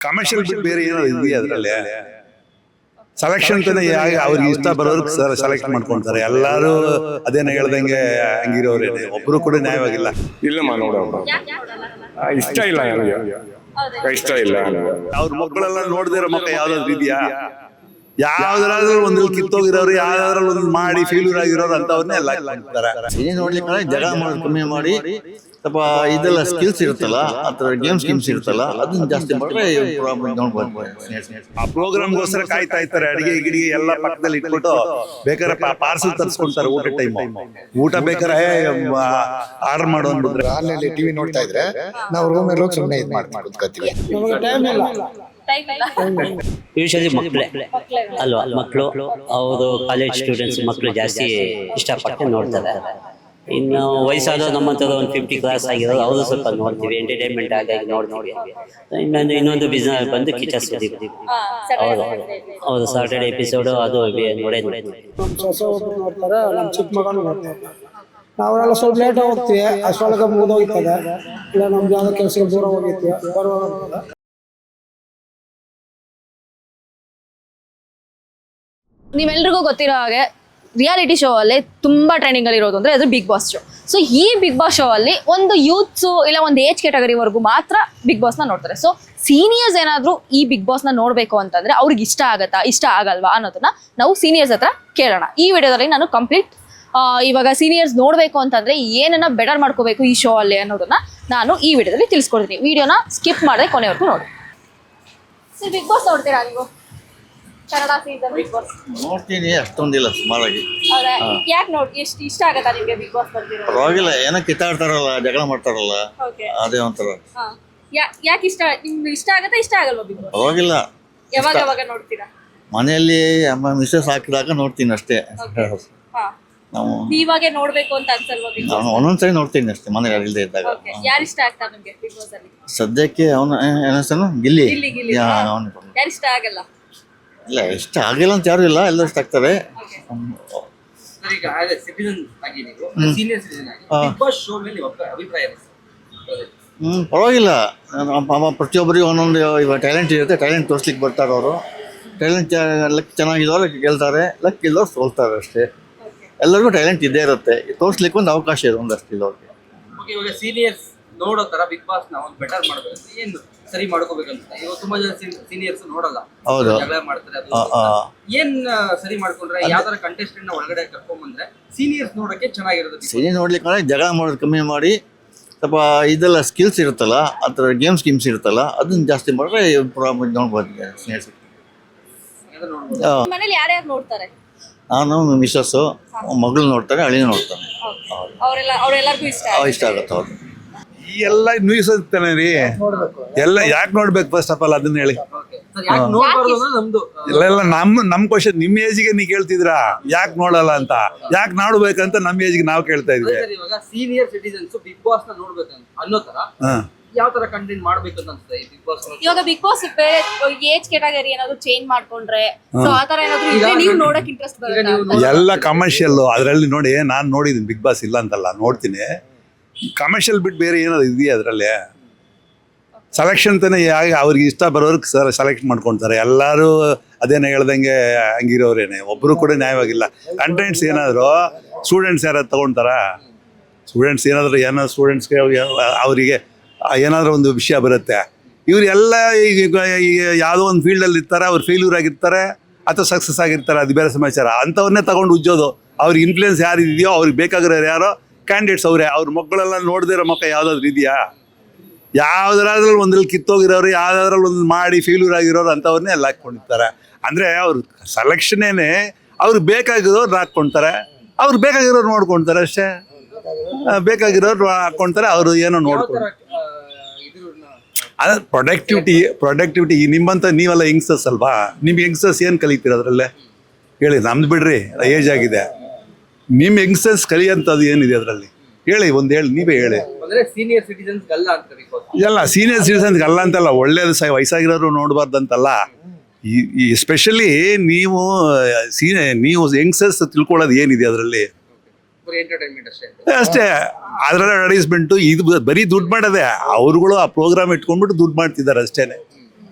Commercial ಬಿಟ್ಟು ಬೇರೆ ಏನೋ ಇದೆಯಾ ಅದರಲ್ಲಿ? ಸೆಲೆಕ್ಷನ್ ತಾನೆ ಅವ್ರಿಗೆ ಇಷ್ಟ ಬರೋರು ಸೆಲೆಕ್ಟ್ ಮಾಡ್ಕೊಂತಾರೆ ಎಲ್ಲಾರು ಅದೇನ ಹೇಳ್ದಂಗೆ ಹಂಗಿರೋರೇನೆ ಒಬ್ರು ಕೂಡ ನ್ಯಾಯವಾಗಿಲ್ಲ ಇಲ್ಲಮ್ಮ ನೋಡಮ್ಮ ಇಷ್ಟ ಇಲ್ಲ ನನಗೆ. ಇಷ್ಟ ಇಲ್ಲ ಅವ್ರ ಮಕ್ಕಳೆಲ್ಲ ನೋಡ್ದಿರೋ ಮಕ್ಕಳು ಯಾವ್ದಾದ್ರು ಇದೆಯಾ? ಯಾವ್ದ್ರಾದ್ರೂ ಒಂದು ಕಿತ್ತೋಗಿರೋರು ಯಾವ್ದಾದ್ರು ಒಂದು ಮಾಡಿ ಫೇಲ್ಯೂರ್ ಆಗಿರೋರು ಅಂತವ್ರನ್ನೇ ಎಲ್ಲ ಸಿನಿ ನೋಡ್ಲಿಕ್ಕೆ ಜಗಳ ಮಾಡಿ ಕಮ್ಮಿ ಮಾಡಿ ಸ್ವಲ್ಪ ಇದೆಲ್ಲ ಸ್ಕಿಲ್ಸ್ ಇರುತ್ತಲ್ಲ ಅಥವಾ ಗೇಮ್ಸ್ ಗೇಮ್ಸ್ ಇರುತ್ತಲ್ಲ ಅದನ್ನ ಜಾಸ್ತಿ ಮಾಡಿದ್ರೆ ಆ ಪ್ರೋಗ್ರಾಮ್ಗೋಸ್ಕರ ಕಾಯ್ತಾ ಇರ್ತಾರೆ ಅಡಿಗೆ ಗಿಡಿಗೆ ಎಲ್ಲ ಪಕ್ಕದಲ್ಲಿ ಇಟ್ಬಿಟ್ಟು ಬೇಕಾದ್ರೆ ಪಾರ್ಸಲ್ ತರಿಸ್ಕೊಂತಾರೆ ಊಟ ಟೈಮ್ ಊಟ ಬೇಕಾರೆ ಆರ್ಡರ್ ಮಾಡೋ ಅಂದ್ಬಿಟ್ರೆ ಆನ್ಲೈನ್ ಟಿವಿ ನೋಡ್ತಾ ಇದ್ರೆ ನಾವು ರೂಮಲ್ಲಿ ಹೋಗಿ ಸುಮ್ಮನೆ ಇದು ಮಾಡಿ ಕುತ್ಕೋತೀವಿ ಯೂಶಲಿ ಮಕ್ಕಳೇ ಅಲ್ವಾ? ಮಕ್ಕಳು ಅವರು ಕಾಲೇಜ್ ಸ್ಟೂಡೆಂಟ್ಸ್ ಮಕ್ಕಳು ಜಾಸ್ತಿ ಇಷ್ಟಪಟ್ಟು ನೋಡ್ತಾರೆ. ಇನ್ನು ವಯಸ್ಸಾದ ನಮ್ಮಂಥದ್ದು ಒಂದು ಫಿಫ್ಟಿ ಕ್ಲಾಸ್ ಆಗಿರೋದು ಅವರು ಸ್ವಲ್ಪ ನೋಡ್ತೀವಿ ಎಂಟರ್ಟೈನ್ಮೆಂಟ್ ಆಗಾಗಿ ನೋಡ್ತೀವಿ. ಇನ್ನೊಂದು ಇನ್ನೊಂದು ಬಿಸ್ನೆಸ್ ಬಂದು ಕಿಚ್ಚ ಸುದೀಪ್ ಹೌದು. ಹೌದು ಸಾಟರ್ಡೆ ಎಪಿಸೋಡು ಅದು ಬಿ- ನೋಡೇ ಒಬ್ರು ನೋಡ್ತಾರೆ ನಮ್ಮ ಚಿಕ್ಕ ಮಗನೂ ನೋಡ್ತಾರೆ. ನಾವೆಲ್ಲ ಸ್ವಲ್ಪ ಲೇಟ್ ಹೋಗ್ತೀವಿ ಅಷ್ಟೊಳಗೆ ಮುಗಿದೋಗ್ತದೆ ಇಲ್ಲ ನಮ್ದು ಯಾವುದೋ ಕೆಲಸಕ್ಕೆ ದೂರ ಹೋಗಿರ್ತೀವಿ ಬರುವಾಗ ನೀವೆಲ್ರಿಗೂ ಗೊತ್ತಿರೋ ಹಾಗೆ ರಿಯಾಲಿಟಿ ಶೋ ಅಲ್ಲಿ ತುಂಬಾ ಟ್ರೆಂಡಿಂಗ್ ಅಲ್ಲಿ ಇರೋದು ಅಂದ್ರೆ ಅದು ಬಿಗ್ ಬಾಸ್ ಶೋ ಸೊ ಈ ಬಿಗ್ ಬಾಸ್ ಶೋ ಅಲ್ಲಿ ಒಂದು ಯೂತ್ಸ್ ಇಲ್ಲ ಒಂದು ಏಜ್ ಕ್ಯಾಟಗರಿವರೆಗೂ ಮಾತ್ರ ಬಿಗ್ ಬಾಸ್ನ ನೋಡ್ತಾರೆ. ಸೊ ಸೀನಿಯರ್ಸ್ ಏನಾದ್ರೂ ಈ ಬಿಗ್ ಬಾಸ್ನ ನೋಡ್ಬೇಕು ಅಂತಂದ್ರೆ ಅವ್ರಿಗೆ ಇಷ್ಟ ಆಗತ್ತಾ, ಇಷ್ಟ ಆಗಲ್ವಾ ಅನ್ನೋದನ್ನ ನಾವು ಸೀನಿಯರ್ಸ್ ಹತ್ರ ಕೇಳೋಣ. ಈ ವಿಡಿಯೋದಲ್ಲಿ ನಾನು ಕಂಪ್ಲೀಟ್ ಇವಾಗ ಸೀನಿಯರ್ಸ್ ನೋಡ್ಬೇಕು ಅಂತಂದ್ರೆ ಏನನ್ನ ಬೆಟರ್ ಮಾಡ್ಕೋಬೇಕು ಈ ಶೋ ಅಲ್ಲಿ ಅನ್ನೋದನ್ನ ನಾನು ಈ ವಿಡಿಯೋದಲ್ಲಿ ತಿಳಿಸ್ಕೊಡ್ತೀನಿ. ವಿಡಿಯೋನ ಸ್ಕಿಪ್ ಮಾಡದೆ ಕೊನೆವರೆಗೂ ನೋಡಿ. ಬಿಗ್ ಬಾಸ್ ನೋಡ್ತೀರಾ ನೀವು? Kannada season Bigg Boss? ನೋಡ್ತೀನಿ ಅಷ್ಟೊಂದಿಲ್ಲ ಸುಮಾರಾಗಿ. ಹೌದಾ ಯಾಕೆ ನೋಡಿ ಎಷ್ಟು ಇಷ್ಟ ಆಗತ್ತಾ ನಿಮ್ಗೆ ಬಿಗ್ ಬಾಸ್ ಬರ್ತಿರೋದು ಪರವಾಗಿಲ್ಲ ಏನೋ ಕಿತ್ತಾಡ್ತಾರಲ್ಲ ಜಗಳ ಮಾಡ್ತಾರಲ್ಲ ಓಕೆ. ಅದೇ ಒಂಥರ. ಯಾಕೆ ಇಷ್ಟ ನಿಮ್ಗೆ ಇಷ್ಟ ಆಗತ್ತಾ ಇಷ್ಟ ಆಗಲ್ವಾ ಬಿಗ್ ಬಾಸ್? ಪರವಾಗಿಲ್ಲ. ಯಾವಾಗ ಯಾವಾಗ ನೋಡ್ತೀರಾ? ಮನೆಯಲ್ಲಿ ಅಮ್ಮ ಮಿಸ್ಸಸ್ ಹಾಕಿದಾಗ ನೋಡ್ತೀನಿ ಅಷ್ಟೇ. ಹಾ. ನಾವು ನೀವಾಗೆ ನೋಡ್ಬೇಕು ಅಂತ ಅನ್ಸಲ್ವಾ ಬಿಗ್ ನಾನು ಒಂದೊಂದ್ಸರಿ ನೋಡ್ತೀನಿ ಅಷ್ಟೇ ಮನೆ ಇಲ್ಲದೆ ಇದ್ದಾಗ. ಓಕೆ. ಯಾರು ಇಷ್ಟ ಆಗ್ತಾ ನಿಮ್ಗೆ ಬಿಗ್ ಬಾಸ್ ಅಲ್ಲಿ ಸದ್ಯಕ್ಕೆ ಅವನ ಏನ ಗಿಲ್ಲಿ. ಗಿಲ್ಲಿ, ಗಿಲ್ಲಿ. ಹಾ. ಯಾರು ಇಷ್ಟ ಆಗಲ್ಲ? ಇಲ್ಲ ಇಷ್ಟ ಆಗಿಲ್ಲ ಅಂತ ಯಾರು ಇಲ್ಲ ಎಲ್ಲ ಇಷ್ಟ ಆಗ್ತಾರೆ ಈಗ ಆಸ್ ಸಿಟಿಸನ್ ಆಗಿ ನೀವು ಸೀನಿಯರ್ ಸಿಟಿಸನ್ ಆಗಿ ಬಿಗ್ ಬಾಸ್ ಶೋ ಮೇಲೆ ನಿಮ್ಮ ಅಭಿಪ್ರಾಯ ಏನು ಸರ್? ಹ್ಮ್ ಪರವಾಗಿಲ್ಲ. ನಮ್ಮ- ಪ್ರತಿಯೊಬ್ಬರಿಗೂ ಒಂದೊಂದು ಇವಾಗ ಟ್ಯಾಲೆಂಟ್ ಇರುತ್ತೆ ಟ್ಯಾಲೆಂಟ್ ತೋರಿಸ್ಲಿಕ್ಕೆ ಬರ್ತಾರೆ ಅವರು. ಟ್ಯಾಲೆಂಟ್ ಲಕ್ ಚೆನ್ನಾಗಿದ್ದವ್ರು ಗೆಲ್ತಾರೆ. ಲಕ್ ಇಲ್ಲವ್ರು ಸೋಲ್ತಾರೆ ಅಷ್ಟೇ. ಎಲ್ಲರಿಗೂ ಟ್ಯಾಲೆಂಟ್ ಇದ್ದೇ ಇರುತ್ತೆ. ತೋರಿಸ್ಲಿಕ್ಕೆ ಒಂದು ಅವಕಾಶ ಇದೆ ಒಂದಷ್ಟು ಇಲ್ಲವ್ರಿಗೆ ಇವಾಗ ಸೀನಿಯರ್ಸ್ ನೋಡೋ ತರ ಬಿಗ್ ಬಾಸ್ನ ಒಂದು ಬೆಟರ್ ಮಾಡ್ಬೇಕು ಏನು ಸರಿ ಮಾಡ್ಕೋಬೇಕಂತ. ಇವಾಗ ತುಂಬಾ ಜನ ಸೀನಿಯರ್ಸ್ ನೋಡಲ್ಲ. ಹೌದು. ಜಗಳ ಮಾಡ್ತಾರೆ ಅದು ಆ, ಆ. ಏನ್ ಸರಿ ಮಾಡ್ಕೊಂಡ್ರೆ ಯಾವ್ದಾರ ಕಂಟೆಸ್ಟೆಂಟ್ನ ಒಳಗಡೆ ಕರ್ಕೊಂಡ್ಬಂದ್ರೆ ಸೀನಿಯರ್ಸ್ ನೋಡಕ್ಕೆ ಚೆನ್ನಾಗಿರುತ್ತೆ ಸೀನಿಯರ್ ನೋಡ್ಲಿಕ್ಕೆ ಜಗಳ ಮಾಡೋದು ಕಮ್ಮಿ ಮಾಡಿ ಸ್ವಲ್ಪ ಇದೆಲ್ಲ ಸ್ಕಿಲ್ಸ್ ಇರುತ್ತಲ್ಲ ಆ ಥರ ಗೇಮ್ಸ್ ಗೇಮ್ಸ್ ಇರುತ್ತಲ್ಲ ಅದನ್ನ ಜಾಸ್ತಿ ಮಾಡಿದ್ರೆ ಪ್ರಾಬ್ಲಮ್ ನೋಡ್ಬೋದು ಸ್ನೇಹಿತರು ಮನೇಲಿ ಯಾರ್ಯಾರು ನೋಡ್ತಾರೆ? ನಾನು ಮಿಸ್ಸಸ್ಸು ಮಗಳು ನೋಡ್ತಾರೆ ಅಳಿನೂ ನೋಡ್ತಾನೆ. ಅವರೆಲ್ಲ ಅವರೆಲ್ಲರಿಗೂ ಇಷ್ಟ ಇಷ್ಟ ಆಗುತ್ತೆ ಅವ್ರು ಎಲ್ಲ ನ್ಯೂಸ್ ರೀ. ಎಲ್ಲ ಯಾಕೆ ನೋಡ್ಬೇಕು ಫಸ್ಟ್ ಆಫ್ ಆಲ್ ಅದನ್ನ ಹೇಳಿ. ಓಕೆ. ಸರ್ ಯಾಕೆ ನೋಡ್ಬಾರ್ದು ಅನ್ನೋದು ನಮ್ದು. ಇಲ್ಲ ಇಲ್ಲ ನಮ್ ನಮ್ ಕ್ವಶನ್ ನಿಮ್ ಏಜ್ಗೆ ನೀ ಕೇಳ್ತಿದ್ರಾ? ಯಾಕೆ ನೋಡಲ್ಲ ಅಂತ? ಯಾಕೆ ನೋಡ್ಬೇಕಂತ ನಮ್ ಏಜ್ಗೆ ನಾವು ಕೇಳ್ತಾ ಇದ್ವಿ. ಸರ್ ಇವಾಗ ಸೀನಿಯರ್ ಸಿಟಿಸನ್ಸ್ ಬಿಗ್ ಬಾಸ್ನ ನೋಡ್ಬೇಕಂತ ಅನ್ನೋ ತರ ಯಾವ ತರ ಕಂಟೆಂಟ್ ಮಾಡ್ಬೇಕು ಅಂತ ಅನ್ಸುತ್ತೆ ಬಿಗ್ ಬಾಸ್ ಇವಾಗ ಬಿಗ್ ಬಾಸ್ ಬೇರೆ ಏಜ್ ಕ್ಯಾಟಗರಿ ಏನಾದ್ರು ಚೇಂಜ್ ಮಾಡ್ಕೊಂಡ್ರೆ ಸೊ ಆತರ ಏನಾದ್ರು ಇದ್ರೆ ನೀವು ನೋಡಕ್ ಇಂಟ್ರೆಸ್ಟ್ ಬರುತ್ತೆ ಎಲ್ಲ ಕಮರ್ಷಿಯಲ್ ಅದರಲ್ಲಿ ನೋಡಿ ನಾನು ನೋಡಿದೀನಿ ಬಿಗ್ ಬಾಸ್ ಇಲ್ಲ ಅಂತಲ್ಲ ನೋಡ್ತೀನಿ. ಕಮರ್ಷಿಯಲ್ ಬಿಟ್ಟು ಬೇರೆ ಏನಾದ್ರು ಇದೆಯಾ ಅದರಲ್ಲಿ? ಸೆಲೆಕ್ಷನ್ ತಾನೆ ಯಾಕೆ ಅವ್ರಿಗೆ ಇಷ್ಟ ಬರೋರ್ಗೆ ಸರ್ ಸೆಲೆಕ್ಟ್ ಮಾಡ್ಕೊಳ್ತಾರೆ ಎಲ್ಲರೂ ಅದೇನೋ ಹೇಳ್ದಂಗೆ ಹಂಗಿರೋರೇನೆ. ಒಬ್ಬರು ಕೂಡ ನ್ಯಾಯವಾಗಿಲ್ಲ. ಕಂಟೆಂಟ್ಸ್ ಏನಾದರೂ ಸ್ಟೂಡೆಂಟ್ಸ್ ಯಾರಾದ್ರು ತಗೊಳ್ತಾರಾ ಸ್ಟೂಡೆಂಟ್ಸ್ ಏನಾದರೂ ಏನೋ ಸ್ಟೂಡೆಂಟ್ಸ್ಗೆ ಅವರಿಗೆ ಏನಾದರೂ ಒಂದು ವಿಷಯ ಬರುತ್ತೆ. ಇವ್ರು ಎಲ್ಲ ಈಗ ಯಾವುದೋ ಒಂದು ಫೀಲ್ಡಲ್ಲಿ ಇರ್ತಾರೆ, ಅವ್ರು ಫೇಲ್ಯೂರ್ ಆಗಿರ್ತಾರೆ ಅಥವಾ ಸಕ್ಸಸ್ ಆಗಿರ್ತಾರೆ, ಅದು ಬೇರೆ ಸಮಾಚಾರ. ಅಂಥವ್ರನ್ನೇ ತಗೊಂಡು ಉಜ್ಜೋದು. ಅವ್ರಿಗೆ ಇನ್ಫ್ಲೂಯೆನ್ಸ್ ಯಾರಿದೆಯೋ, ಅವ್ರಿಗೆ ಬೇಕಾಗಿರೋರು ಯಾರೋ ಕ್ಯಾಂಡಿಡೇಟ್ಸ್ ಅವರೇ, ಅವ್ರ ಮಕ್ಕಳೆಲ್ಲ ನೋಡ್ದಿರೋ ಮಕ್ಕ ಯಾವುದಾದ್ರು ಇದೆಯಾ? ಯಾವ್ದ್ರಾದ್ರಲ್ಲಿ ಒಂದ್ರಲ್ಲಿ ಕಿತ್ತೋಗಿರೋರು ಯಾವ್ದಾದ್ರಲ್ಲಿ ಒಂದು ಮಾಡಿ ಫೇಲ್ಯೂರ್ ಆಗಿರೋರು ಅಂಥವ್ರನ್ನೇ ಎಲ್ಲ ಹಾಕ್ಕೊಂಡಿರ್ತಾರೆ. ಅಂದರೆ ಅವ್ರ ಸೆಲೆಕ್ಷನೇನೆ ಅವ್ರಿಗೆ ಬೇಕಾಗಿರೋರು ಹಾಕ್ಕೊಳ್ತಾರೆ ಅವ್ರು ಬೇಕಾಗಿರೋರು ನೋಡ್ಕೊಂತಾರೆ ಅಷ್ಟೇ. ಬೇಕಾಗಿರೋರು ಹಾಕ್ಕೊಳ್ತಾರೆ ಅವರು ಏನೋ ನೋಡ್ಕೊಳ್ತಾರೆ ಅದ ಪ್ರೊಡಕ್ಟಿವಿಟಿ ಪ್ರೊಡಕ್ಟಿವಿಟಿ ನಿಮ್ಮಂತ ನೀವೆಲ್ಲ ಯಂಗ್ಸ್ಟರ್ಸ್ ಅಲ್ವಾ? ನಿಮ್ಗೆ ಯಂಗ್ಸ್ಟರ್ಸ್ ಏನು ಕಲಿತೀರ ಅದರಲ್ಲೇ? ಹೇಳಿ, ನಮ್ದು ಬಿಡ್ರಿ ಏಜ್ ಆಗಿದೆ. ನಿಮ್ಮ ಯಂಗ್ಸ್ಟರ್ಸ್ ಕಲಿಯಂಥದ್ದು ಏನಿದೆ ಅದರಲ್ಲಿ? ಹೇಳಿ ಒಂದು ಹೇಳಿ ನೀವೇ ಹೇಳಿ. ಅಂದ್ರೆ ಸೀನಿಯರ್ ಸಿಟಿಸನ್ಸ್ ಗಲ್ಲ ಇದೆಲ್ಲ ಸೀನಿಯರ್ ಸಿಟಿಸನ್ಸ್ ಅಲ್ಲ ಅಂತಲ್ಲ ಒಳ್ಳೇದು ಸಹ ವಯಸ್ಸಾಗಿರೋರು ನೋಡಬಾರ್ದಂತಲ್ಲ. ಈ ಎಸ್ಪೆಷಲಿ ನೀವು ಸೀನಿಯ ನೀವು ಯಂಗ್ಸ್ಟರ್ಸ್ ತಿಳ್ಕೊಳ್ಳೋದು ಏನಿದೆ ಅದರಲ್ಲಿ? ಎಂಟರ್ಟೈನ್ಮೆಂಟ್ ಅಷ್ಟೇ ಅಷ್ಟೇ. ಅದರಲ್ಲಿ ಅಡ್ವರ್ಟೈಸ್ಮೆಂಟು ಇದು ಬರೀ ದುಡ್ಡು ಮಾಡೋದೆ ಅವ್ರುಗಳು ಆ ಪ್ರೋಗ್ರಾಮ್ ಇಟ್ಕೊಂಡ್ಬಿಟ್ಟು ದುಡ್ಡು ಮಾಡ್ತಿದ್ದಾರೆ ಅಷ್ಟೇನೆ.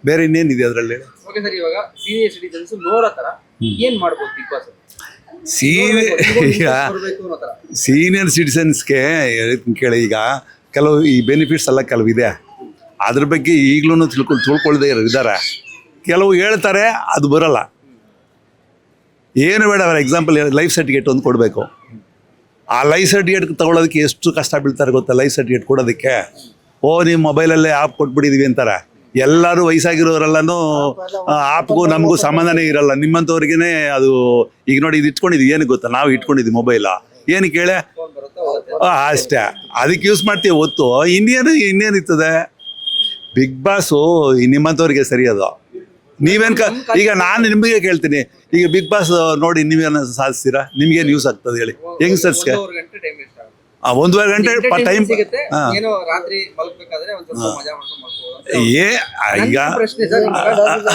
ಬೇರೆ ಇನ್ನೇನಿದೆ ಅದರಲ್ಲಿ? ಓಕೆ ಸರ್ ಇವಾಗ ಸೀನಿಯರ್ ನೋಡೋ ತರ ಏನ್ ಮಾಡ್ಬೋದು ಬಿಗ್ ಬಾಸ್ ಸೀನಿ ಈಗ ಸೀನಿಯರ್ ಸಿಟಿಸನ್ಸ್ಗೆ ಕೇಳಿ ಈಗ ಕೆಲವು ಈ ಬೆನಿಫಿಟ್ಸ್ ಎಲ್ಲ ಕೆಲವು ಇದೆ ಅದ್ರ ಬಗ್ಗೆ ಈಗಲೂ ತಿಳ್ಕೊಂಡು ತಿಳ್ಕೊಳ್ದೇ ಇದ್ದಾರೆ. ಕೆಲವು ಹೇಳ್ತಾರೆ ಅದು ಬರಲ್ಲ. ಏನು ಬೇಡ ಅವರ ಎಕ್ಸಾಂಪಲ್ ಲೈಫ್ ಸರ್ಟಿಫಿಕೇಟ್ ಒಂದು ಕೊಡಬೇಕು. ಆ ಲೈಫ್ ಸರ್ಟಿಫಿಕೇಟ್ ತಗೊಳ್ಳೋದಕ್ಕೆ ಎಷ್ಟು ಕಷ್ಟ ಬೀಳ್ತಾರೆ ಗೊತ್ತಾ ಲೈಫ್ ಸರ್ಟಿಫಿಕೇಟ್ ಕೊಡೋದಕ್ಕೆ? ಓ ನಿಮ್ಮ ಮೊಬೈಲಲ್ಲೇ ಆ್ಯಪ್ ಕೊಟ್ಬಿಟ್ಟಿದ್ದೀವಿ ಅಂತಾರೆ. ಎಲ್ಲರೂ ವಯಸ್ಸಾಗಿರೋರೆಲ್ಲನೂ ಆಪ್ಗೂ ನಮಗೂ ಸಂಬಂಧನೇ ಇರಲ್ಲ. ನಿಮ್ಮಂಥವ್ರಿಗೇನೆ ಅದು ಈಗ ನೋಡಿ ಇದು ಇಟ್ಕೊಂಡಿದ್ವಿ ಏನು ಗೊತ್ತಾ? ನಾವು ಇಟ್ಕೊಂಡಿದ್ವಿ ಮೊಬೈಲ ಏನು ಕೇಳೆ ಫೋನ್ ಆ, ಅಷ್ಟೇ. ಅದಕ್ಕೆ ಯೂಸ್ ಮಾಡ್ತೀವಿ ಹೊತ್ತು ಇನ್ನೇನು ಇನ್ನೇನಿರ್ತದೆ ಬಿಗ್ ಬಾಸು ನಿಮ್ಮಂಥವ್ರಿಗೆ ಸರಿ ಅದು. ನೀವೇನು ಕ ಈಗ ನಾನು ನಿಮಗೆ ಕೇಳ್ತೀನಿ. ಈಗ ಬಿಗ್ ಬಾಸ್ ನೋಡಿ ನೀವೇನು ಸಾಧಿಸ್ತೀರಾ? ನಿಮ್ಗೇನು ಯೂಸ್ ಆಗ್ತದೆ ಹೇಳಿ. ಯಂಗ್ಸ್ಟರ್ಸ್ಗೆ ಒಂದೂವರೆ ಗಂಟೆ ಟೈಮ್ ವೇಸ್ಟ್ ಆಗುತ್ತೆ. ಒಂದೂವರೆ ಗಂಟೆ ಟೈಮ್ ಸಿಗುತ್ತೆ. ಅಂತ ಏ ಈಗ ಪ್ರಶ್ನೆ ಸರ್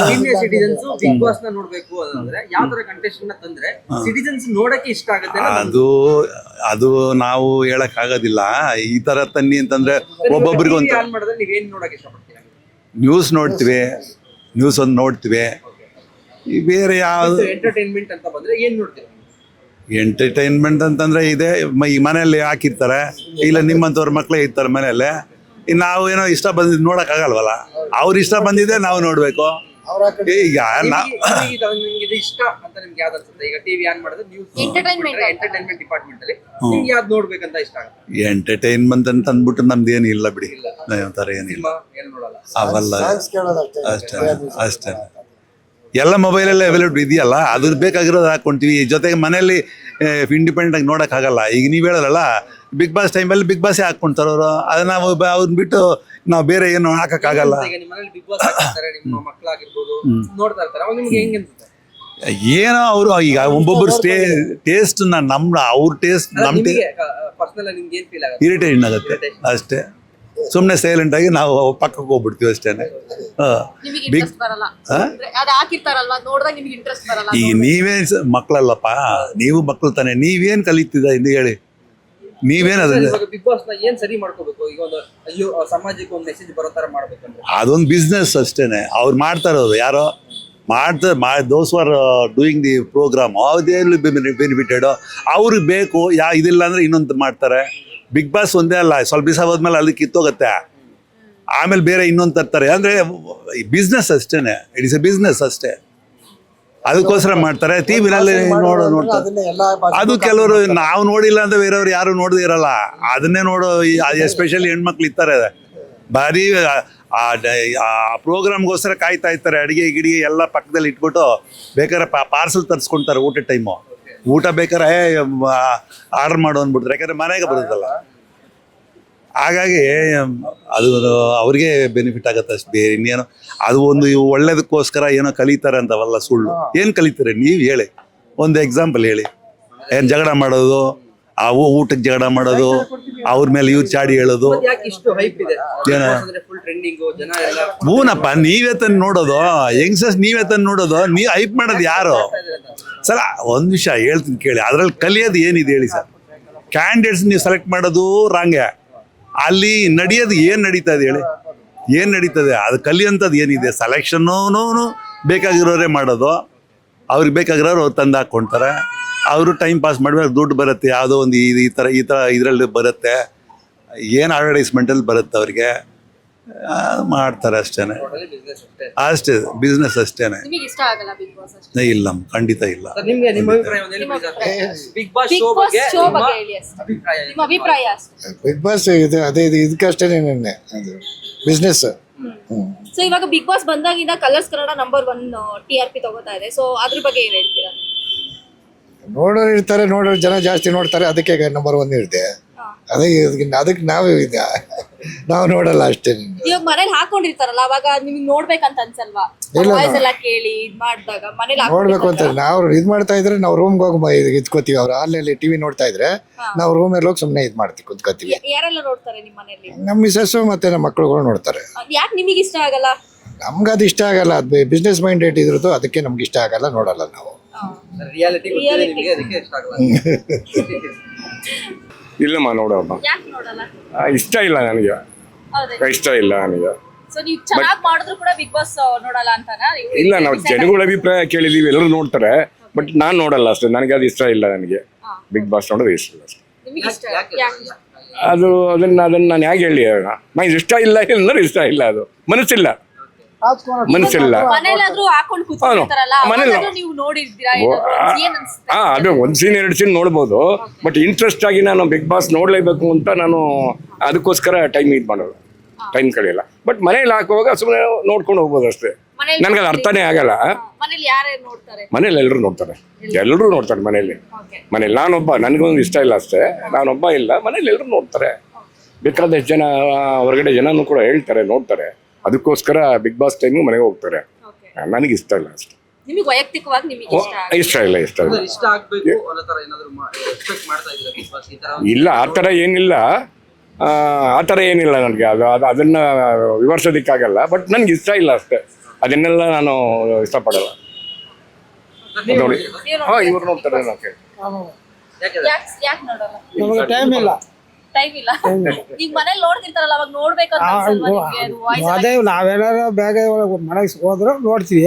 ಸೀನಿಯರ್ ಸಿಟಿಜನ್ಸ್ ಬಿಗ್ ಬಾಸ್ನ ನೋಡ್ಬೇಕು ಅಂತಂದ್ರೆ ಯಾವ ತರ ಕಂಟೆಸ್ಟ್ನ ತಂದ್ರೆ ಸಿಟಿಜನ್ಸ್ ನೋಡಕ್ಕೆ ಇಷ್ಟ ಆಗುತ್ತೆ ಅನ್ನೋದು ಅದು ಅದು ನಾವು ಹೇಳಕ್ ಆಗೋದಿಲ್ಲ. ಈ ತರ ತನ್ನಿ ಅಂತಂದ್ರೆ ಒಬ್ಬೊಬ್ರಿಗೆ ಒಂದು ಆನ್ ಮಾಡಿದ್ರೆ ನೀವ್ ಏನ್ ಇಷ್ಟಪಡ್ತೀರಾ? ನ್ಯೂಸ್ ನೋಡ್ತೀವಿ. ನ್ಯೂಸ್ ಒಂದು ನೋಡ್ತೀವಿ. ಈ ಬೇರೆ ಯಾವ್ದು ಎಂಟರ್ಟೈನ್ಮೆಂಟ್ ಅಂತ ಬಂದ್ರೆ ಏನ್ ನೋಡ್ತೀರಾ ಎಂಟರ್ಟೈನ್ಮೆಂಟ್ ಅಂತಂದ್ರೆ ಇದೆ. ಮ- ಈ ಮನೆಯಲ್ಲಿ ಹಾಕಿರ್ತಾರೆ. ಇಲ್ಲ ನಿಮ್ಮಂಥವ್ರ ಮಕ್ಕಳೇ ಇರ್ತಾರೆ ಮನೆಯಲ್ಲೇ. ನಾವು ಏನೋ ಇಷ್ಟ ಬಂದಿದ್ದು ನೋಡೋಕ್ಕಾಗಲ್ವಲ್ಲ ಅವ್ರ ಇಷ್ಟ ಬಂದಿದೆ ನಾವು ನೋಡಬೇಕು. ಈಗ ಇಷ್ಟ ಅಂತ ನಿಮ್ಗೆ ಯಾವ್ದು ಅನ್ಸುತ್ತೆ ಈಗ ಟಿವಿ ಆನ್ ಮಾಡಿದ್ರೆ ನ್ಯೂಸ್ Entertainment ಎಂಟರ್ಟೈನ್ಮೆಂಟ್ ಡಿಪಾರ್ಟ್ಮೆಂಟ್ ಅಲ್ಲಿ ನಿಮ್ಗೆ ಯಾವ್ದು ನೋಡ್ಬೇಕಂತ ಇಷ್ಟ ಆಗುತ್ತೆ? ಎಂಟರ್ಟೈನ್ಮೆಂಟ್ ಅಂತ ಅಂದ್ಬಿಟ್ಟು ನಮ್ದು ಇಲ್ಲ ಬಿಡಿ. ಥರ ಏನಿಲ್ಲ. ಏನು ಅವಲ್ಲ. ಅಷ್ಟೇ. ಅಷ್ಟೇ. ಎಲ್ಲ ಮೊಬೈಲಲ್ಲೇ ಅವೈಲೇಬಲ್ ಇದೆಯಲ್ಲ? ಅದ್ರ ಬೇಕಾಗಿರೋದು ಹಾಕ್ಕೊಂತೀವಿ ಜೊತೆಗೆ ಮನೆಯಲ್ಲಿ ಇಂಡಿಪೆಂಡೆಂಟ್ ಆಗಿ ನೋಡೋಕ್ಕಾಗಲ್ಲ ಈಗ ನೀವು ಹೇಳಲ್ಲ ಬಿಗ್ ಬಾಸ್ ಟೈಮಲ್ಲಿ ಬಿಗ್ ಬಾಸೇ ಹಾಕ್ಕೊಂತಾರೆ ಅವರು. ಅದು ನಾವು ಅವ್ರನ್ನ ಬಿಟ್ಟು ನಾವು ಬೇರೆ ಏನು ಹಾಕೋಕ್ಕಾಗಲ್ಲ. ಈಗ ನಿಮ್ಮ ಮನೇಲಿ ಬಿಗ್ ಬಾಸ್ ಹಾಕಿರ್ತಾರೆ ನಿಮ್ಮ ಮಕ್ಕಳಾಗಿರ್ಬೋದು ನೋಡ್ತಾ ಇರ್ತಾರೆ. ಅವಾಗ ನಿಮ್ಗೆ ಹೆಂಗ್ ಅನ್ಸುತ್ತೆ? ಏನೋ ಅವರು ಈಗ ಒಬ್ಬೊಬ್ಬರು ಸ್ಟೇ ಟೇಸ್ಟ್ನ ನಮ್ಮ ಅವ್ರ ಟೇಸ್ಟ್ ನಮ್ಮ ಟೇ ನಿಮಗೆ ಪರ್ಸನಲ್ ನಿಮ್ಗೆ ಏನ್ ಫೀಲ್ ಆಗುತ್ತೆ? ಇರಿಟೇಷನ್ ಆಗುತ್ತೆ. ಅಷ್ಟೇ. ಸುಮ್ಮನೆ ಸೈಲೆಂಟ್ ಆಗಿ ನಾವು ಪಕ್ಕಕ್ಕೆ ಹೋಗ್ಬಿಡ್ತೀವಿ ಅಷ್ಟೇನೆ ನಿಮಗೆ ಬಿಗ್ ಇಂಟ್ರೆಸ್ಟ್ ಬರಲ್ಲ. ಅಂದ್ರೆ ಅದ್ ಹಾಕಿರ್ತಾರಲ್ವಾ? ನೋಡಿದಾಗ ನಿಮ್ಗೆ ಇಂಟ್ರೆಸ್ಟ್ ಬರಲ್ಲ. ಈಗ ನೀವೇ ಮಕ್ಕಳಲ್ಲಪ್ಪ ನೀವು ಮಕ್ಕಳು ತಾನೆ. ನೀವೇನು ಕಲಿತಿದ್ದ ಎಂದು ಹೇಳಿ. ನೀವೇನು ಅದನ್ನ ಇವಾಗ ಬಿಗ್ ಬಾಸ್ನ ಏನ್ ಸರಿ ಮಾಡ್ಕೋಬೇಕು? ಈಗ ಒಂದು ಅಯ್ಯೋ ಸಮಾಜಕ್ಕೆ ಒಂದು ಮೆಸೇಜ್ ಬರೋ ತರ ಮಾಡ್ಬೇಕಂದ್ರೆ ಅದೊಂದು ಬಿಸ್ನೆಸ್ ಅಷ್ಟೇನೆ. ಅವ್ರು ಮಾಡ್ತಾ ಇರೋದು ಯಾರೋ? ಮಾಡ್ತಾ ಮಾ those are doing the program ಅದೇನು ಬೆನಿಫಿಟೆಡ್ ಅವ್ರಿಗೆ ಬೇಕು ಯಾ ಇದಿಲ್ಲ ಅಂದ್ರೆ ಇನ್ನೊಂದು ಮಾಡ್ತಾರೆ. ಬಿಗ್ ಬಾಸ್ ಒಂದೇ ಅಲ್ಲ ಸ್ವಲ್ಪ ದಿವಸ ಹೋದ್ಮೇಲೆ ಅಲ್ಲಿ ಕಿತ್ತೋಗತ್ತೆ. ಆಮೇಲೆ ಬೇರೆ ಇನ್ನೊಂದು ತರ್ತಾರೆ. ಅಂದರೆ ಬಿಸ್ನೆಸ್ ಅಷ್ಟೇನೆ. ಇಟ್ ಇಸ್ ಎ ಬಿಸ್ನೆಸ್ ಅಷ್ಟೇ. ಅದಕ್ಕೋಸ್ಕರ ಮಾಡ್ತಾರೆ. ಟಿವಿನಲ್ಲಿ ನೋಡೋ ನೋಡ್ತಾರೆ. ಅದು ಕೆಲವರು ನಾವು ನೋಡಿಲ್ಲ ಅಂತ ಬೇರೆಯವ್ರು ಯಾರು ನೋಡದೇ ಇರಲ್ಲ. ಅದನ್ನೇ ನೋಡೋ ಎಸ್ಪೆಷಲಿ ಹೆಣ್ಮಕ್ಳು ಇರ್ತಾರೆ. ಭಾರಿ ಆ ಪ್ರೋಗ್ರಾಮ್ಗೋಸ್ಕರ ಕಾಯ್ತಾ ಇರ್ತಾರೆ. ಅಡಿಗೆ ಗಿಡಿಗೆ ಎಲ್ಲ ಪಕ್ಕದಲ್ಲಿ ಇಟ್ಬಿಟ್ಟು ಬೇಕಾದ್ರೆ ಪಾರ್ಸಲ್ ತರಿಸ್ಕೊಂತಾರೆ ಊಟ ಟೈಮು ಊಟ ಬೇಕಾದ್ರೆ ಆರ್ಡರ್ ಮಾಡು ಅಂದ್ಬಿಡ್ತಾರೆ ಯಾಕಂದ್ರೆ ಮನೆಗೆ ಬರುತ್ತಲ್ಲ. ಹಾಗಾಗಿ ಅದು ಅವ್ರಿಗೆ ಬೆನಿಫಿಟ್ ಆಗತ್ತೆ ಅಷ್ಟು. ಬೇರೆ ಇನ್ನೇನೋ ಅದು ಒಂದು ಇವು ಒಳ್ಳೇದಕ್ಕೋಸ್ಕರ ಏನೋ ಕಲಿತಾರೆ ಅಂತವಲ್ಲ ಸುಳ್ಳು. ಏನು ಕಲಿತಾರೆ? ನೀವು ಹೇಳಿ. ಒಂದು ಎಕ್ಸಾಂಪಲ್ ಹೇಳಿ. ಏನು ಜಗಳ ಮಾಡೋದು? ಆ ಊಟಕ್ಕೆ ಜಗಳ ಮಾಡೋದು? ಅವ್ರ ಮೇಲೆ ಇವ್ರು ಚಾಡಿ ಹೇಳೋದು? ಏನ? ಹೂನಪ್ಪ ನೀವೇ ತಂದು ನೋಡೋದು? ಯಂಗ್ಸ್ಟರ್ಸ್ ನೀವೇ ತಂದು ನೋಡೋದು? ನೀವು ಹೈಪ್ ಮಾಡೋದು ಯಾರು? ಸರ್ ಒಂದು ವಿಷಯ ಹೇಳ್ತೀನಿ ಕೇಳಿ. ಅದ್ರಲ್ಲಿ ಕಲಿಯೋದು ಏನಿದೆ ಹೇಳಿ ಸರ್? ಕ್ಯಾಂಡಿಡೇಟ್ಸ್ ನೀವು ಸೆಲೆಕ್ಟ್ ಮಾಡೋದು ರಾಂಗೆ ಅಲ್ಲಿ ನಡೆಯೋದು ಏನು ಇದೆ ಹೇಳಿ? ಏನು ನಡೀತದೆ? ಅದು ಕಲಿಯೋಂಥದ್ದು ಏನಿದೆ? ಸೆಲೆಕ್ಷನ್ನೂ ಬೇಕಾಗಿರೋರೇ ಮಾಡೋದು. ಅವ್ರಿಗೆ ಬೇಕಾಗಿರೋರು ತಂದು ಹಾಕ್ಕೊಳ್ತಾರೆ ಅವರು ಟೈಮ್ ಪಾಸ್ ಮಾಡಬೇಕು ದುಡ್ಡು ಬರುತ್ತೆ. ಯಾವುದೋ ಒಂದು ಈ ಥರ ಈ ಥರ ಇದರಲ್ಲಿ ಬರುತ್ತೆ. ಏನು ಅಡ್ವರ್ಟೈಸ್ಮೆಂಟಲ್ಲಿ ಬರುತ್ತೆ ಅವ್ರಿಗೆ? ಆ, ಮಾಡ್ತಾರೆ ಅಷ್ಟೇ. ಅಷ್ಟೇ ಬಿಸ್ನೆಸ್ ಅಷ್ಟೇನೆ. ನಿಮಗೆ ಇಷ್ಟ ಆಗಲ್ಲ ಬಿಗ್ ಬಾಸ್ ಅಷ್ಟೇ? ಇಲ್ಲ ಖಂಡಿತ ಇಲ್ಲ. ಸರ್, ನಿಮ್ಗೆ ನಿಮ್ಮ ಅಭಿಪ್ರಾಯ ಒಂದು ಹೇಳಿ Bigg Boss Bigg show Boss ಬಗ್ಗೆ ಶೋ ಬಗ್ಗೆ ಹೇಳಿ ಅಭಿಪ್ರಾಯ ನಿಮ್ಮ ಅಭಿಪ್ರಾಯ ಅಷ್ಟೇ. ಬಿಗ್ ಬಾಸ್ ಇದು ಅದೇ ಇದು ಇದಕ್ಕಷ್ಟೇ ನಿನ್ನೆ ಅದು ಬಿಸ್ನೆಸ್ ಸೊ ಇವಾಗ ಬಿಗ್ ಬಾಸ್ ಬಂದಾಗಿಂದ Colors Kannada number one T R P ತಗೋತಾ ಇದೆ. ಸೊ ಅದ್ರ ಬಗ್ಗೆ ಏನ್ ಹೇಳ್ತೀರಾ? ನೋಡೋರು ಇರ್ತಾರೆ ನೋಡೋರು ಜನ ಜಾಸ್ತಿ ನೋಡ್ತಾರೆ ಅದಕ್ಕೆ ನಂಬರ್ ಒನ್ ಇರುತ್ತೆ. ಅದೇ ಅದಕ್ಕೆ ನಾವೇ ಇದ ನಾವು ನೋಡಲ್ಲ ಅಷ್ಟೇ ಇವಾಗ ಮನೇಲಿ ಹಾಕೊಂಡಿರ್ತಾರಲ್ಲ ಅವಾಗ ನಿಮ್ಗೆ ನೋಡ್ಬೇಕಂತ ಅನ್ಸಲ್ವಾ? ಇಲ್ಲ, ವಾಯ್ಸ್ ಎಲ್ಲ ಕೇಳಿ ಇದ್ ಮಾಡಿದಾಗ ಮನೇಲಿ ನೋಡ್ಬೇಕು ಅಂತ ನಾವು ಇದು ಮಾಡ್ತಾ ಇದ್ರೆ ನಾವು ರೂಮ್ಗೆ ಹೋಗಿ ಇದ್ಕೋತೀವಿ ಅವ್ರು. ಹಾಲಲ್ಲಿ ಟಿವಿ ನೋಡ್ತಾ ಇದ್ರೆ ನಾವು ರೂಮ್ ಹೋಗಿ ಸುಮ್ಮನೆ ಇದು ಮಾಡ್ತೀವಿ ಕುತ್ಕೋತೀವಿ. ಯಾರೆಲ್ಲ ನೋಡ್ತಾರೆ ನಿಮ್ಮ ಮನೇಲಿ? ನಮ್ಮ ಮಿಸಸ್ಸು ಮತ್ತೆ ನಮ್ಮ ಮಕ್ಕಳುಗಳು ನೋಡ್ತಾರೆ. ಯಾಕೆ ನಿಮಗೆ ಇಷ್ಟ ಆಗಲ್ಲ? ನಮ್ಗೆ ಅದು ಇಷ್ಟ ಆಗಲ್ಲ. ಅದು ಬಿಸ್ನೆಸ್ ಮೈಂಡೆಡ್ ಇದ್ರದ್ದು ಅದಕ್ಕೆ ನಮ್ಗೆ ಇಷ್ಟ ಆಗಲ್ಲ ನೋಡಲ್ಲ ನಾವು. ರಿಯಾಲಿಟಿ ಇಲ್ಲಮ್ಮ ನೋಡಪ್ಪ ಯಾಕೆ ನೋಡಲ್ಲ? ಆ, ಇಷ್ಟ ಇಲ್ಲ ನನಗೆ. ಹೌದಾ? ಇಷ್ಟ ಇಲ್ಲ ನನಗೆ. ಸೊ ನೀವು ಚೆನ್ನಾಗಿ ಮಾಡಿದ್ರು ಕೂಡ ಬಿಗ್ ಬಾಸ್ ನೋಡಲ್ಲ ಅಂತಾನಾ? ನೀವು ಇಲ್ಲ ನಾವು ಜನಗಳ ಅಭಿಪ್ರಾಯ ಕೇಳಿದೀವಿ ಎಲ್ಲರೂ ನೋಡ್ತಾರೆ. ಬಟ್ ನಾನು ನೋಡಲ್ಲ ಅಷ್ಟೇ ನನಗೆ ಅದು ಇಷ್ಟ ಇಲ್ಲ ನನಗೆ. ಬಿಗ್ ಬಾಸ್ ನೋಡೋದು ಇಷ್ಟ ಇಲ್ಲ ಅಷ್ಟೇ. ನಿಮಗೆ ಇಷ್ಟ? ಯಾಕೆ ಇಷ್ಟ? ಅದು ಅದನ್ನ ಅದನ್ನ ನಾನು ಹೇಗೆ ಹೇಳಿ ನಂಗೆ ಇಷ್ಟ ಇಲ್ಲ ಎಲ್ಲರೂ ಇಷ್ಟ ಇಲ್ಲ ಅದು. ಮನಸ್ಸಿಲ್ಲ. ಮನಸ್ಸಿಲ್ಲ. ಅದು ಒಂದ್ ಸೀನ್ ಎರಡು ಸೀನ್ ನೋಡ್ಬೋದು. ಬಟ್ ಇಂಟ್ರೆಸ್ಟ್ ಆಗಿ ನಾನು ಬಿಗ್ ಬಾಸ್ ನೋಡ್ಲೇಬೇಕು ಅಂತ ನಾನು ಅದಕ್ಕೋಸ್ಕರ ಟೈಮ್ ಇದು ಮಾಡೋದು. ಟೈಮ್ ಕಳೆಯಲ್ಲ. ಬಟ್ ಮನೇಲಿ ಹಾಕುವಾಗ ಸುಮ್ಮನೆ ನೋಡ್ಕೊಂಡು ಹೋಗ್ಬೋದು ಅಷ್ಟೇ. ನನ್ಗೆ ಅದು ಅರ್ಥನೇ ಆಗಲ್ಲ. ಮನೇಲಿ ಯಾರ್ಯಾರು ನೋಡ್ತಾರೆ? ಮನೇಲಿ ಎಲ್ಲರೂ ನೋಡ್ತಾರೆ. ಎಲ್ಲರೂ ನೋಡ್ತಾರೆ ಮನೇಲಿ. ಓಕೆ. ಮನೇಲಿ ನಾನೊಬ್ಬ ನನಗೊಂದು ಇಷ್ಟ ಇಲ್ಲ ಅಷ್ಟೇ. ನಾನೊಬ್ಬ ಇಲ್ಲ. ಮನೇಲಿ ಎಲ್ಲರೂ ನೋಡ್ತಾರೆ. ಬೇಕಾದಷ್ಟು ಜನ ಹೊರಗಡೆ ಜನನೂ ಕೂಡ ಹೇಳ್ತಾರೆ ನೋಡ್ತಾರೆ. ಅದಕ್ಕೋಸ್ಕರ ಬಿಗ್ ಬಾಸ್ ಟೈಮು ಮನೆಗೆ ಹೋಗ್ತಾರೆ. ನನಗೆ ಇಷ್ಟ ಇಲ್ಲ ಅಷ್ಟೇ. ನಿಮಗೆ ವೈಯಕ್ತಿಕವಾಗಿ ನಿಮಗೆ ಓ, ಇಷ್ಟ ಇಲ್ಲ ಇಷ್ಟ ಇಲ್ಲ. ಇಷ್ಟ ಆಗ್ಬೇಕು ಅನ್ನೋ ತರ ಏನಾದ್ರು ಎಕ್ಸ್ಪೆಕ್ಟ್ ಮಾಡ್ತಾ ಇದ್ದೀರಾ ಬಿಗ್ ಬಾಸ್ ಈ ತರ ಇಲ್ಲ ಆ ಥರ ಏನಿಲ್ಲ. ಆ, ಆ ಥರ ಏನಿಲ್ಲ ನನಗೆ. ಅದು ಅದು ಅದನ್ನು ವಿವರಿಸೋದಕ್ಕಾಗಲ್ಲ ಬಟ್ ನನಗೆ ಇಷ್ಟ ಇಲ್ಲ ಅಷ್ಟೇ. ಅದನ್ನೆಲ್ಲ ನಾನು ಇಷ್ಟಪಡಲ್ಲ. ನೋಡಿ. ಹಾಂ ಇವ್ರು ನೋಡ್ತಾರೆ ಯಾಕೆ ಯಾಕ್ ಯಾಕ್ ನೋಡಲ್ಲ? ನಮಗೆ ಟೈಮ್ ಇಲ್ಲ. ಟೈಮ್ ಇಲ್ಲ. ಈಗ ಮನೇಲಿ ನೋಡ್ತಿರ್ತಾರಲ್ಲ ಅವಾಗ ನೋಡ್ಬೇಕು ಅಂತ ಅನ್ಸಲ್ವಾ ನಿಮ್ಗೆ? ಅದು ವಾಯ್ಸ್ ಅದೇ ನಾವೇನಾರ ಬೇಗ ಒಳಗೆ ಮನೆಗೆ ಹೋದ್ರೆ ನೋಡ್ತೀವಿ.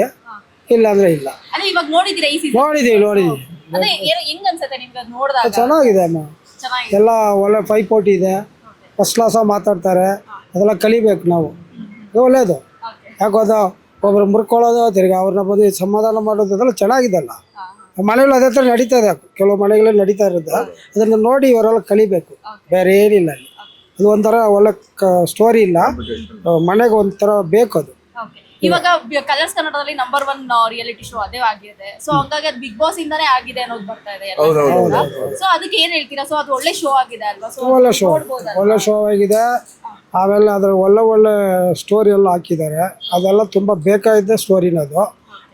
ಇಲ್ಲ ಅಂದ್ರೆ ಇಲ್ಲ. ಅದೇ ಇವಾಗ ನೋಡಿದೀರಾ ಈ ಸೀಸನ್ ನೋಡಿದೀವಿ ನೋಡಿದೀವಿ ಅದೇ ಏನು ಹೆಂಗ್ ಅನ್ಸುತ್ತೆ ನಿಮ್ಗೆ ಅದ್ ನೋಡಿದಾಗ? ಚೆನ್ನಾಗಿದೆ ಅಮ್ಮ. ಚೆನ್ನಾಗಿದೆ. ಎಲ್ಲ ಒಳ್ಳೆ ಪೈಪೋಟಿ ಇದೆ. ಫಸ್ಟ್ ಕ್ಲಾಸ ಮಾತಾಡ್ತಾರೆ. ಅದೆಲ್ಲ ಕಲಿಬೇಕು ನಾವು. ಇದು ಒಳ್ಳೇದು. ಯಾಕೋದ ಒಬ್ರು ಮುರ್ಕೊಳ್ಳೋದು ತಿರ್ಗಿ ಅವ್ರನ್ನ ಬಂದು ಸಮಾಧಾನ ಮಾಡೋದು ಅದೆಲ್ಲ ಚೆನ್ನಾಗಿದೆಲ್ಲ. ಮನೆಗಳು ಅದೇ ಥರ ನಡೀತಾ ಇದೆ. ಕೆಲವು ಮಳೆಗಳು ನಡೀತಾ ಇರುತ್ತೆ ಅದನ್ನು ನೋಡಿ ಇವರೆಲ್ಲ ಕಲಿಬೇಕು. ಬೇರೆ ಏನಿಲ್ಲ ಅಲ್ಲಿ. ಅದು ಒಂಥರ ಒಳ್ಳೆ ಸ್ಟೋರಿ ಇಲ್ಲ. ಮನೆಗೆ ಒಂಥರ ಬೇಕು ಅದು. ಇವಾಗ ಕಲರ್ಸ್ ಕನ್ನಡದಲ್ಲಿ ನಂಬರ್ ಒನ್ ರಿಯಾಲಿಟಿ ಶೋ ಅದೇ ಆಗಿದೆ. ಸೊ ಹಂಗಾಗಿ ಅದು ಬಿಗ್ ಬಾಸ್ ಇಂದಾನೇ ಆಗಿದೆ ಅನ್ನೋದು ಬರ್ತಾ ಇದೆ ಸೊ ಅದಕ್ಕೆ ಏನ್ ಹೇಳ್ತೀರಾ? ಸೊ ಅದು ಒಳ್ಳೆ ಶೋ ಆಗಿದೆ ಅಲ್ವಾ? ಒಳ್ಳೆ ಶೋ ಒಳ್ಳೆ ಶೋ ಆಗಿದೆ. ಆಮೇಲೆ ಅದ್ರ ಒಳ್ಳೆ ಒಳ್ಳೆ ಸ್ಟೋರಿ ಎಲ್ಲ ಹಾಕಿದ್ದಾರೆ. ಅದೆಲ್ಲ ತುಂಬಾ ಬೇಕಾಗಿದ್ದ ಸ್ಟೋರಿನ ಅದು.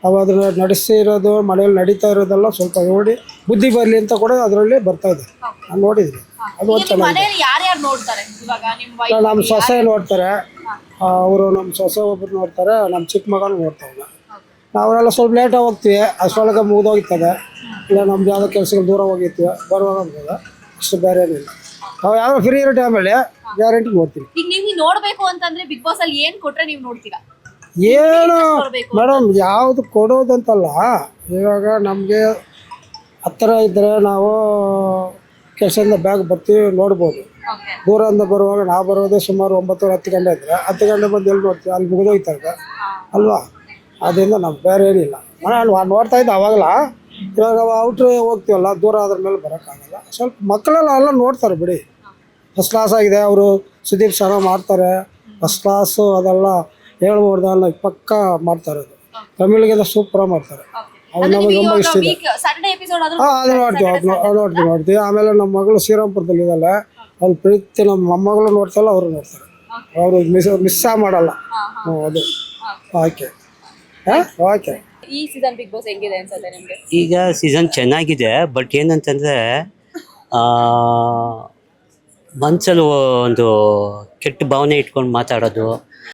ನಾವು ಅದನ್ನ ನಡೆಸಿರೋದು ಮನೇಲಿ ನಡೀತಾ ಇರೋದೆಲ್ಲ ಸ್ವಲ್ಪ ನೋಡಿ ಬುದ್ಧಿ ಬರಲಿ ಅಂತ ಕೂಡ ಅದರಲ್ಲಿ ಬರ್ತಾ ಇದೆ. ನಾನು ನೋಡಿದ್ವಿ ಅದು ಒಂದು ಚೆನ್ನಾಗಿದೆ ನಮ್ಮ ಸೊಸೆ ನೋಡ್ತಾರೆ. ಅವರು ನಮ್ಮ ಸೊಸೆ ಒಬ್ಬರು ನೋಡ್ತಾರೆ ನಮ್ಮ ಚಿಕ್ಕ ಮಗನೂ ನೋಡ್ತಾರೆ ನಾವೆಲ್ಲ ಸ್ವಲ್ಪ ಲೇಟಾಗಿ ಹೋಗ್ತೀವಿ ಅಷ್ಟೊಳಗೆ ಮುಗಿದೋಗ್ತದೆ. ಇಲ್ಲ ನಮ್ದು ಯಾವುದೋ ಕೆಲಸಗಳು ದೂರ ಹೋಗಿರ್ತೀವಿ ಬರುವಾಗ ಹೋಗೋದು ಅಷ್ಟು ಬೇರೆ ಏನಿಲ್ಲ ನಾವು ಯಾವಾಗ ಫ್ರೀ ಇರೋ ಟೈಮಲ್ಲಿ ಗ್ಯಾರಂಟಿ ನೋಡ್ತೀವಿ ಈಗ ನೀವು ನೋಡಬೇಕು ಅಂತಂದ್ರೆ ಬಿಗ್ ಬಾಸ್ ಅಲ್ಲಿ ಏನು ಕೊಟ್ರೆ ನೀವು ನೋಡ್ತೀರಾ? ಏನು? ಮೇಡಮ್ ಯಾವುದು ಕೊಡೋದಂತಲ್ಲ ಇವಾಗ ನಮಗೆ ಹತ್ತಿರ ಇದ್ದರೆ ನಾವು ಕೆಲಸದಿಂದ ಬ್ಯಾಗ್ ಬರ್ತೀವಿ ನೋಡ್ಬೋದು. ದೂರದಿಂದ ಬರುವಾಗ ನಾವು ಬರೋದೇ ಸುಮಾರು ಒಂಬತ್ತು ಹತ್ತು ಗಂಟೆ ಇದ್ದರೆ ಹತ್ತು ಗಂಟೆ ಬಂದು ಎಲ್ಲಿ ನೋಡ್ತೀವಿ? ಅಲ್ಲಿ ಮುಗಿದೋಯ್ತಾರೆ ಅಲ್ವಾ? ಅದರಿಂದ ನಾವು ಬೇರೆ ಏನಿಲ್ಲ. ನಾನು ನೋಡ್ತಾ ಇದ್ದೆ ಅವಾಗಲ ಇವಾಗ ಔಟ್ರ್ ಹೋಗ್ತೀವಲ್ಲ ದೂರ ಅದ್ರ ಮೇಲೆ ಬರೋಕ್ಕಾಗಲ್ಲ. ಸ್ವಲ್ಪ ಮಕ್ಕಳೆಲ್ಲ ಎಲ್ಲ ನೋಡ್ತಾರೆ ಬಿಡಿ. ಫಸ್ಟ್ ಕ್ಲಾಸ್ ಆಗಿದೆ ಅವರು ಸುದೀಪ್ ಸರ ಮಾಡ್ತಾರೆ. ಫಸ್ಟ್ ಕ್ಲಾಸು ಅದೆಲ್ಲ ಹೇಳ್ಬೋದು ಅಲ್ಲ ಪಕ್ಕ ಮಾಡ್ತಾರೆ ಅದು ತಮಿಳಿಗೆಲ್ಲ ಸೂಪರಾಗಿ ಮಾಡ್ತಾರೆ. ಅದು ನಮಗೆ ತುಂಬ ಇಷ್ಟ ಇದೆ. ವೀಕ್ ಸ್ಯಾಟರ್ಡೇ ಎಪಿಸೋಡ್ ಆದ್ರೂ ಹಾಂ ಅದು ನೋಡ್ತೀವಿ ಅದು ನೋಡ್ತೀವಿ ನೋಡ್ತೀವಿ. ಆಮೇಲೆ ನಮ್ಮ ಮಗಳು ಶ್ರೀರಾಮ್ಪುರದಲ್ಲಿ ಇದಲ್ಲ ಅಲ್ಲಿ ಪ್ರೀತಿ ನಮ್ಮ ಮೊಮ್ಮಗಳು ನೋಡ್ತಾರಲ್ಲ ಅವರು ನೋಡ್ತಾರೆ. ಅವರು ಮಿಸ್ ಮಿಸ್ ಮಾಡಲ್ಲ. ಹ್ಞೂ ಅದು. ಓಕೆ ಹಾಂ ಓಕೆ ಈ ಸೀಸನ್ ಬಿಗ್ ಬಾಸ್ ಹೆಂಗಿದೆ ಅನ್ಸುತ್ತೆ ನಿಮ್ಗೆ? ಈಗ ಸೀಸನ್ ಚೆನ್ನಾಗಿದೆ ಬಟ್ ಏನಂತಂದರೆ ಮನ್ಸಲ್ಲಿ ಒಂದು ಕೆಟ್ಟ ಭಾವನೆ ಇಟ್ಕೊಂಡು ಮಾತಾಡೋದು